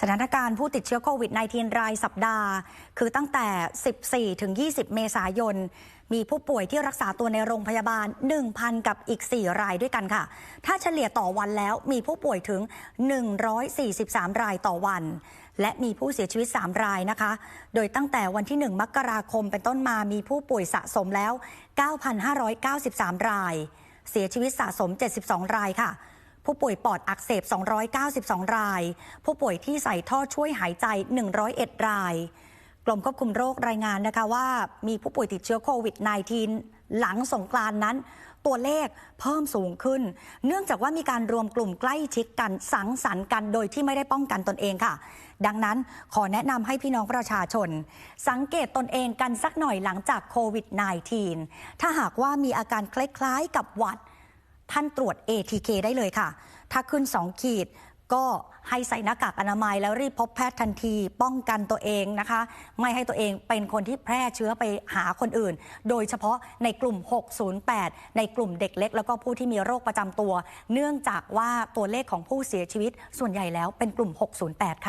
สถานการณ์ผู้ติดเชื้อโควิด -19 รายสัปดาห์ คือตั้งแต่ 14 ถึง 20 เมษายน มีผู้ป่วยที่รักษาตัวในโรงพยาบาล 1,000 กับอีก 4 รายด้วยกันค่ะ ถ้าเฉลี่ยต่อวันแล้วมีผู้ป่วยถึง 143 รายต่อวัน และมีผู้เสียชีวิต 3 รายนะคะ โดยตั้งแต่วันที่ 1 มกราคมเป็นต้นมามีผู้ป่วยสะสมแล้ว 9,593 ราย เสียชีวิตสะสม 72 รายค่ะ ผู้ป่วยปอดอักเสบ 292 ราย ผู้ป่วยที่ใส่ท่อช่วยหายใจ 101 ราย กรมควบคุมโรครายงานนะคะว่ามีผู้ป่วยติดเชื้อโควิด -19 หลังสงกรานนั้น ตัวเลขเพิ่มสูงขึ้น เนื่องจากว่ามีการรวมกลุ่มใกล้ชิดกันสังสรรค์กันโดยที่ไม่ได้ป้องกันตนเองค่ะ ดังนั้นขอแนะนำให้พี่น้องประชาชน สังเกตตนเองกันสักหน่อยหลังจากโควิด -19 ถ้าหากว่ามีอาการคล้ายๆกับหวัด ท่านตรวจ ATK ได้เลยค่ะ ถ้าขึ้น 2 ขีดก็ให้ใส่หน้ากากอนามัยแล้วรีบพบแพทย์ทันที ป้องกันตัวเองนะคะ ไม่ให้ตัวเองเป็นคนที่แพร่เชื้อไปหาคนอื่น โดยเฉพาะในกลุ่ม 608 ในกลุ่มเด็กเล็ก แล้วก็ผู้ที่มีโรคประจำตัว เนื่องจากว่าตัวเลขของผู้เสียชีวิตส่วนใหญ่แล้วเป็นกลุ่ม 608 ค่ะ